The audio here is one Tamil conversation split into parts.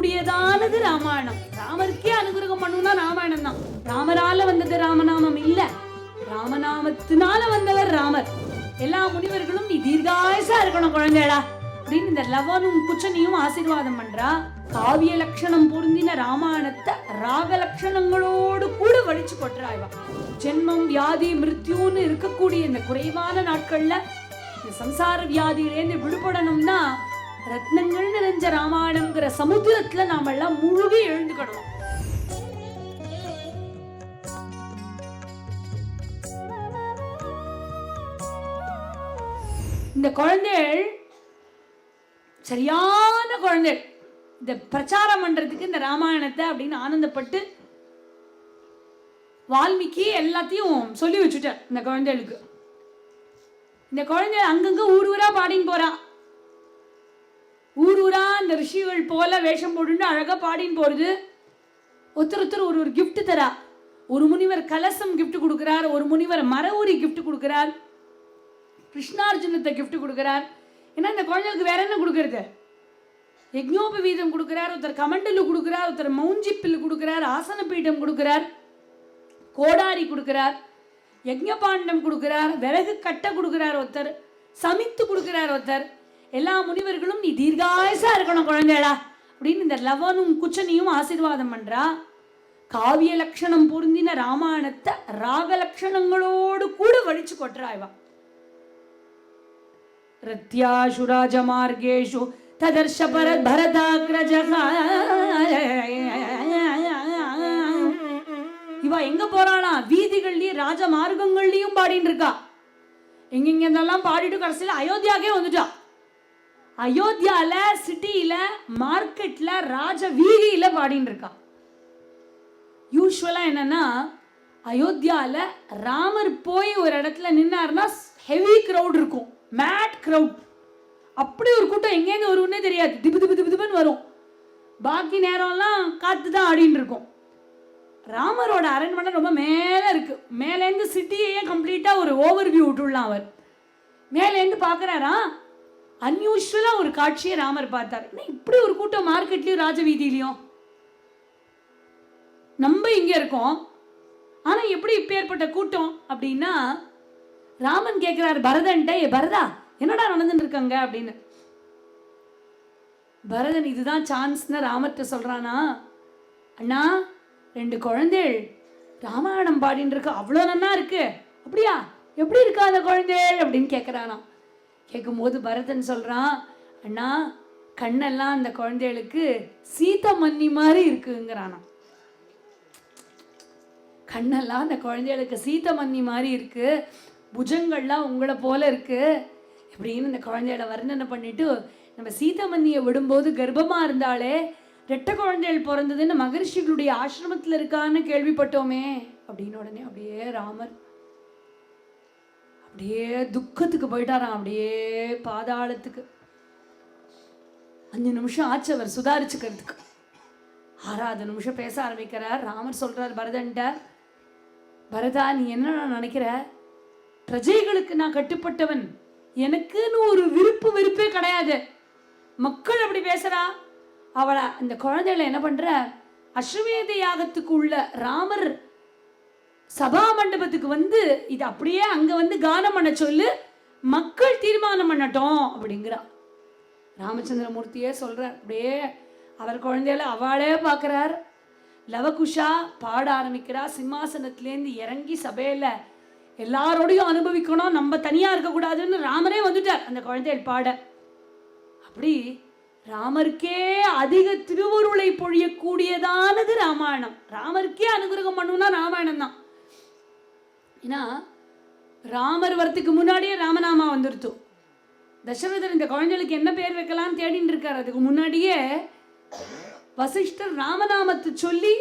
கூடியதானது ராமாயணம். ராமருக்கே அனுகிரகம் பண்ணுனா ராமாயணம் தான். ராமரால வந்தது ராமநாமம் இல்ல. ராமநாமத்தினால வந்தவர் ராமர். எல்லா முனிவர்களும் நீ தீர்காயசா இருக்கணும் குழந்தைகளா அப்படின்னு இந்த லவனும் குச்சனையும் ஆசீர்வாதம் பண்றா. காவிய லட்சணம் பொருந்தின ராமாயணத்தை ராக லட்சணங்களோடு கூட வலிச்சு கொட்டுறாய்வா ஜென்மம் வியாதி மிருத்யூன்னு இருக்கக்கூடிய இந்த குறைவான நாட்கள்ல இந்த சம்சார வியாதியிலேருந்து விடுபடணும்னா ரத்னங்கள் நிறைஞ்ச சமுத்திரத்துல நாம எல்லாம் முழுகி எழுந்துக்கணும். இந்த குழந்தைகள் சரியான குழந்தைகள். இந்த பிரச்சாரம் பண்றதுக்கு இந்த ராமாயணத்தை அப்படின்னு ஆனந்தப்பட்டு வால்மீகி எல்லாத்தையும் சொல்லி வச்சுட்டார் இந்த குழந்தைகளுக்கு. இந்த குழந்தை அங்கங்க ஊர் ஊரா பாடின்னு போறா. ஊர் ஊரா அந்த ரிஷிகள் போல வேஷம் போட்டுன்னு அழகா பாடின்னு போகிறது ஒருத்தர் ஒருத்தர் ஒரு ஒரு கிஃப்ட் தரா. ஒரு முனிவர் கலசம் கிஃப்ட் கொடுக்கிறார் ஒரு முனிவர் மர ஊரி கிஃப்ட் கொடுக்கிறார். கிருஷ்ணார்ஜுனத்தை கிஃப்ட் கொடுக்கிறார். ஏன்னா இந்த குழந்தைகளுக்கு வேற என்ன கொடுக்கறது? யஜ்ஞோபவீதம் கொடுக்கிறார் ஒருத்தர் கமண்டலு கொடுக்கிறார் ஒருத்தர் மௌஞ்சி மௌஞ்சிப்பில் கொடுக்கிறார் ஆசன பீடம் கொடுக்கிறார் கோடாரி கொடுக்கிறார் யஜ்ஞபாண்டம் கொடுக்கிறார் விறகு கட்டை கொடுக்கிறார் ஒருத்தர் சமித்து கொடுக்கிறார் ஒருத்தர். எல்லா முனிவர்களும் நீ தீர்காயசா இருக்கணும் குழந்தைடா அப்படின்னு இந்த லவனும் குச்சனையும் ஆசீர்வாதம் பண்றா. காவிய லட்சணம் பொருந்தின ராமாயணத்தை ராக லட்சணங்களோடு கூட வழிச்சு கொட்டுறா இவா. ரத்யாஷு ராஜமார்கேஷு ததர்ஷ பரத் பரதாகிரஜக இவா எங்க போறானா? வீதிகள்லயும் ராஜ மார்க்கங்கள்லயும் பாடிட்டு இருக்கா. எங்கெங்கெல்லாம் பாடிட்டு கடைசியில் அயோத்தியாக்கே வந்துட்டா. அயோத்தியால சிட்டியில மார்க்கெட்ல ராஜ வீதியில பாடின்னு இருக்கா. யூஸ்வலா என்னன்னா அயோத்தியால ராமர் போய் ஒரு இடத்துல நின்னாருன்னா ஹெவி க்ரௌட் இருக்கும். மேட் க்ரௌட் அப்படி ஒரு கூட்டம் எங்கெங்க வரும்னே தெரியாது. திபு திபு திபு திபுன்னு வரும். பாக்கி நேரம்லாம் காத்து தான் ஆடின்னு இருக்கும். ராமரோட அரண்மனை ரொம்ப மேலே இருக்கு. மேலேருந்து சிட்டியையே கம்ப்ளீட்டாக ஒரு ஓவர் வியூ விட்டுடலாம் அவர். மேலேருந்து பார்க்குறாரா அன்யூஷுவலாக ஒரு காட்சியை ராமர் பார்த்தார். என்ன இப்படி ஒரு கூட்டம் மார்க்கெட்லேயும் ராஜவீதியிலையும்? நம்ம இங்கே இருக்கோம். ஆனால் எப்படி இப்போ ஏற்பட்ட கூட்டம் அப்படின்னா ராமன் கேட்குறாரு பரதன்ட்ட "ஏ பரதா என்னடா நடந்துட்டு இருக்காங்க? அப்படின்னு. பரதன் இதுதான் சான்ஸ்னு ராமர்கிட்ட சொல்கிறானா அண்ணா ரெண்டு குழந்தைகள் ராமாயணம் பாடின்னு இருக்கு அவ்வளோ நன்னா இருக்கு. அப்படியா? எப்படி இருக்கா அந்த குழந்தைகள்? அப்படின்னு கேட்குறானா கேட்கும்போது பரதன் சொல்றான் அண்ணா கண்ணெல்லாம் அந்த குழந்தைகளுக்கு சீத்த மன்னி மாதிரி இருக்குங்கிறானா. கண்ணெல்லாம் அந்த குழந்தைகளுக்கு சீத்த மன்னி மாதிரி இருக்கு. புஜங்கள்லாம் உங்களை போல இருக்கு. இப்படின்னு இந்த குழந்தைகளை வர்ணனை பண்ணிட்டு நம்ம சீதமன்னியை விடும்போது கர்ப்பமா இருந்தாலே ரெட்ட குழந்தைகள் பிறந்ததுன்னு மகரிஷிகளுடைய ஆசிரமத்தில் இருக்கான்னு கேள்விப்பட்டோமே அப்படின்னு உடனே அப்படியே ராமர் அப்படியே துக்கத்துக்கு போயிட்டாராம். அப்படியே பாதாளத்துக்கு. அஞ்சு நிமிஷம் ஆச்சு அவர் சுதாரிச்சுக்கிறதுக்கு. ஆறாவது நிமிஷம் பேச ஆரம்பிக்கிறார். ராமர் சொல்றார் பரதன்ட்ட பரதா நீ என்ன நினைக்கிற? பிரஜைகளுக்கு நான் கட்டுப்பட்டவன். எனக்குன்னு ஒரு விருப்பு வெறுப்பே கிடையாது. மக்கள் அப்படி பேசுறா. அவளை அந்த குழந்தைகளை என்ன பண்ற? அஸ்வமேத யாகத்துக்கு உள்ள ராமர் சபா மண்டபத்துக்கு வந்து இது அப்படியே அங்க வந்து கானம் பண்ண சொல்லு மக்கள் தீர்மானம் பண்ணட்டும் அப்படிங்கிறா. ராமச்சந்திரமூர்த்தியே சொல்றார் அப்படியே அவர் குழந்தையில அவளே பார்க்குறார். லவகுஷா பாட ஆரம்பிக்கிறா சிம்மாசனத்திலேருந்து இறங்கி சபையில எல்லாரோடையும் அனுபவிக்கணும் நம்ம தனியா இருக்கக்கூடாதுன்னு ராமரே வந்துட்டார் அந்த குழந்தைகள் பாட. அப்படி ராமருக்கே அதிக திருவருளை பொழியக்கூடியதானது ராமாயணம். ராமருக்கே அனுகிரகம் பண்ணுனா ராமாயணம் தான் ஏன்னா ராமர் வரத்துக்கு முன்னாடியே ராமநாமா வந்துருத்து தசரதர் இந்த குழந்தைகளுக்கு என்ன பேர் வைக்கலாம்னு தேடின்னு இருக்கார். அதுக்கு முன்னாடியே வசிஷ்டர் ராமநாமத்தை சொல்லி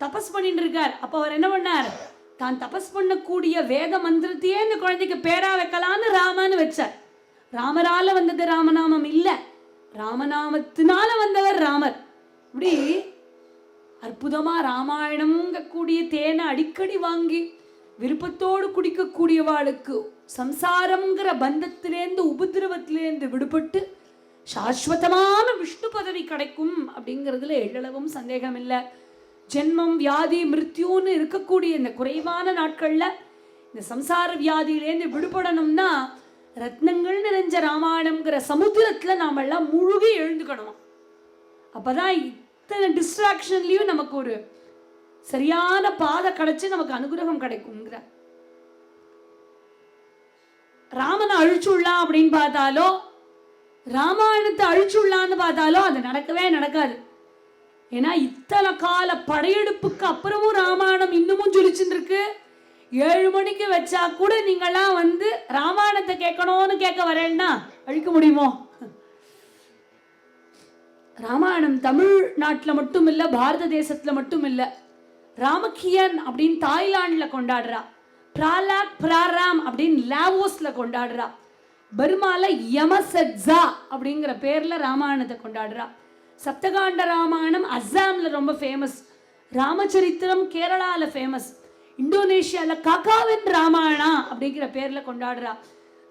தபஸ் பண்ணிட்டு இருக்கார். அப்போ அவர் என்ன பண்ணார்? தான் தபஸ் பண்ணக்கூடிய வேத மந்திரத்தையே இந்த குழந்தைக்கு பேரா வைக்கலான்னு ராமன்னு வச்சார். ராமரால வந்தது ராமநாமம் இல்ல. ராமநாமத்தினால வந்தவர் ராமர். இப்படி அற்புதமா ராமாயணம்ங்கக்கூடிய தேனை அடிக்கடி வாங்கி விருப்பத்தோடு குடிக்கக்கூடியவாளுக்கு சம்சாரம்ங்கிற பந்தத்திலேருந்து உபதிரவத்திலேருந்து விடுபட்டு சாஸ்வதமான விஷ்ணு பதவி கிடைக்கும் அப்படிங்கிறதுல எழளவும் சந்தேகம் இல்லை ஜென்மம் வியாதி மிருத்யூன்னு இருக்கக்கூடிய இந்த குறைவான நாட்களில் இந்த சம்சார வியாதியிலேருந்து விடுபடணும்னா ரத்னங்கள் நிறைஞ்ச ராமாயணம்ங்கிற சமுத்திரத்தில் நாமெல்லாம் முழுகி எழுந்துக்கணும்? அப்போதான் இத்தனை டிஸ்ட்ராக்ஷன்லேயும் நமக்கு ஒரு சரியான பாதை கிடைச்சி நமக்கு அனுகிரகம் கிடைக்குங்கிற ராமனை அழிச்சுடலாம் அப்படின்னு பார்த்தாலோ ராமாயணத்தை அழிச்சுடலான்னு பார்த்தாலோ அது நடக்கவே நடக்காது. ஏன்னா இத்தனை கால படையெடுப்புக்கு அப்புறமும் ராமாயணம் இன்னமும் ஜொலிச்சுட்டு இருக்கு ஏழு மணிக்கு வச்சா கூட நீங்களாம் வந்து ராமாயணத்தை கேட்கணும்னு கேட்க வரேன்னா அழிக்க முடியுமோ? ராமாயணம் தமிழ்நாட்டில் மட்டும் இல்லை பாரத தேசத்தில் மட்டும் இல்லை. ராமக்கியன் அப்படின்னு தாய்லாண்டில் கொண்டாடுறா. பிராலாக் பிராராம் அப்படின்னு லாவோஸில் கொண்டாடுறா. பர்மால யமசட்ஸா அப்படிங்கிற பேரில் ராமாயணத்தை கொண்டாடுறா. சப்தகாண்ட ராமாயணம் அஸ்ஸாமில் ரொம்ப ஃபேமஸ் ராமச்சரித்திரம் கேரளாவில் ஃபேமஸ் இந்தோனேஷியாவில் காக்காவின் ராமாயணா அப்படிங்கிற பேரில் கொண்டாடுறா.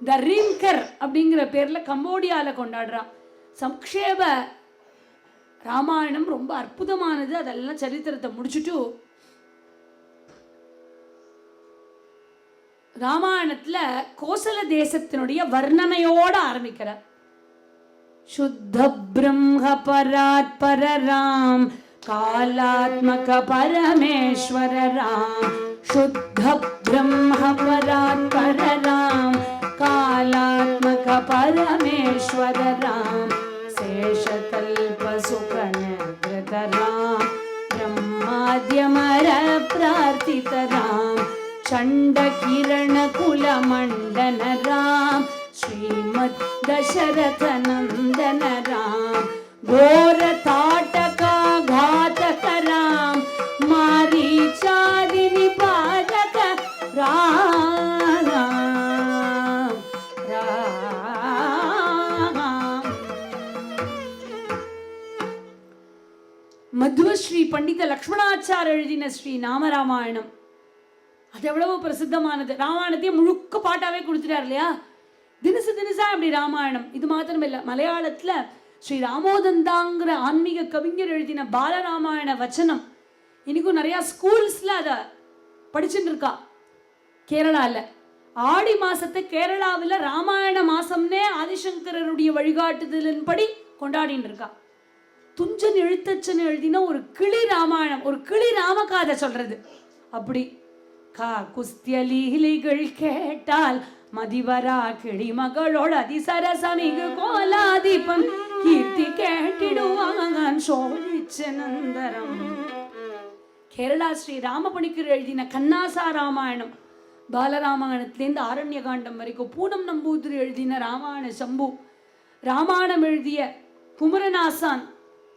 த ரீம்கர் அப்படிங்கிற பேரில் கம்போடியாவில் கொண்டாடுறா. சம்க்ஷேப ராமாயணம் ரொம்ப அற்புதமானது. அதெல்லாம் சரித்திரத்தை முடிச்சுட்டு ராமாயணத்தில் கோசல தேசத்தினுடைய வர்ணனையோடு ஆரம்பிக்கிறார். சுத்த பிரம்ம பராத் பரராம் காலாத்மக பரமேஸ்வர ராம் சுத்த பிரம்ம பராத் பரராம் காலாத்மக பரமேஸ்வர ராம் சேஷகல்ப சுகன ராம் பிரம்மாத்யமர பிரார்த்தித ராம் प्रार्थित राम चण्ड किरण कुलमण्डन राम श्रीमद् दशरथ नन्दन राम घोर ताटका घातक राम मारीचादि निपातक राम राम மதுவஸ்ரீ பண்டித லக்ஷ்மணாச்சார் எழுதின ஸ்ரீ நாமராமாயணம் அது எவ்வளவு பிரசித்தமானது. ராமாயணத்தையும் முழுக்க பாட்டாவே கொடுத்துட்டார் இல்லையா? தினசு தினசா அப்படி ராமாயணம். இது மாத்திரம் இல்லை மலையாளத்துல ஸ்ரீ ராமோதந்தாங்கிற ஆன்மீக கவிஞர் எழுதின பாலராமாயண வச்சனம். இன்னைக்கும் நிறைய ஸ்கூல்ஸ்ல அதை படிச்சுட்டு இருக்கா. கேரளாவில் ஆடி மாசத்தை கேரளாவில் ராமாயண மாசம்னே ஆதிசங்கரருடைய வழிகாட்டுதலின்படி கொண்டாடின்னு இருக்கா. துஞ்சன் எழுத்தச்சன் எழுதின ஒரு கிளி ராமாயணம் ஒரு கிளி ராமகாதை சொல்றது. அப்படி கா குஸ்திய கேட்டால் மதிவரா கிளி மகளோட அதிசரசமிகு கோலாதிபம் கீர்த்தி கேட்டிடுவாங்க சோழிச்ச நந்தரம் கேரளா ஸ்ரீ ராமபணிக்கர் எழுதின கண்ணாசா ராமாயணம் பாலராமாயணத்திலேருந்து ஆரண்ய காண்டம் வரைக்கும் பூனம் நம்பூதிரி எழுதின ராமாயண சம்பு ராமாயணம் எழுதிய குமரநாசான்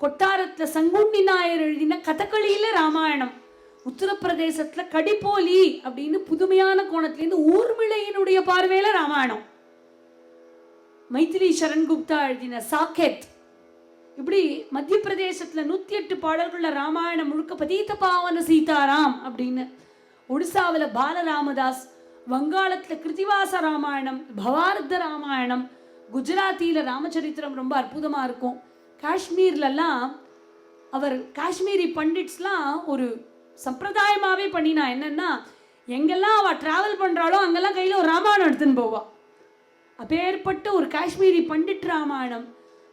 கொட்டாரத்தில் சங்குண்டி நாயர் எழுதின கதகளியில ராமாயணம் உத்தரப்பிரதேசத்துல கடிப்போலி அப்படின்னு புதுமையான கோணத்திலேருந்து ஊர்மிளையினுடைய பார்வையில ராமாயணம். மைத்திரி சரண் குப்தா எழுதின சாக்கெட். இப்படி மத்திய பிரதேசத்துல நூத்தி எட்டு பாடல்கள்ல ராமாயணம் முழுக்க பதீத பாவன சீதாராம் அப்படின்னு. ஒடிசாவில் பாலராமதாஸ் வங்காளத்துல கிருத்திவாச ராமாயணம் பவார்த்த ராமாயணம் குஜராத்தியில ராமச்சரித்திரம் ரொம்ப அற்புதமா இருக்கும். காஷ்மீர்லலாம் அவர் காஷ்மீரி பண்டிட்ஸ்லாம் ஒரு சம்பிரதாயமாகவே பண்ணினா என்னென்னா எங்கெல்லாம் அவள் ட்ராவல் பண்ணுறாளோ அங்கெல்லாம் கையில் ஒரு ராமாயணம் எடுத்துன்னு போவாள் அப்பேற்பட்ட ஒரு காஷ்மீரி பண்டிட் ராமாயணம்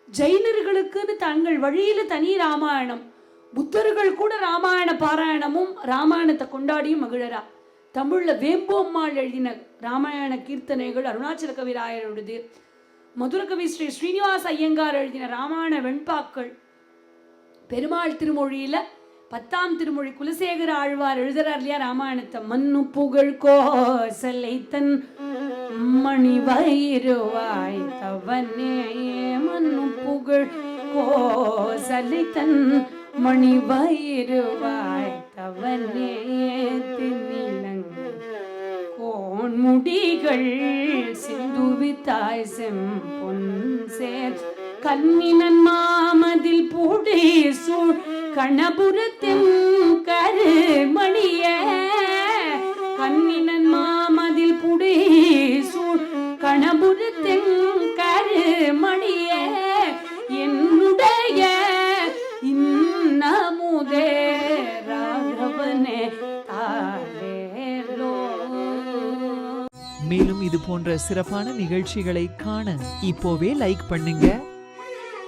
ஜெயினர்களுக்குன்னு தங்கள் வழியில் தனி ராமாயணம் புத்தர்கள் கூட ராமாயண பாராயணமும் ராமாயணத்தை கொண்டாடியும் மகிழரா தமிழில் வேம்பு அம்மாள் எழுதின ராமாயண கீர்த்தனைகள் அருணாச்சல கவிராயருடையது. மதுரகவி ஸ்ரீ ஸ்ரீனிவாச ஐயங்கார் எழுதின ராமாயண வெண்பாக்கள். பெருமாள் திருமொழியில் பத்தாம் திருமொழி குலசேகர ஆழ்வார் எழுதுறார் இல்லையா ராமாயணத்தை? மண்ணு புகழ் கோசலை தன் மணி வயிறுவாய் தவனே மண்ணு புகழ் கோசலை தன் மணி வயிறுவாய் தவனே திண்ணிலங்கு கோன்முடிகள் சிந்துவித்தாய் செம்பொன் சேர் கண்ணினன் மாமதில் பூடை சூழ் கணபுரத்தின் கருமணிய. கண்ணினன் மாமதில் புடை சூழ் கணபுரத்தின் கருமணிய. என்னுடைய இன்னமுதே ராகவனே மேலும் இது போன்ற சிறப்பான நிகழ்ச்சிகளை காண இப்போவே லைக் பண்ணுங்க.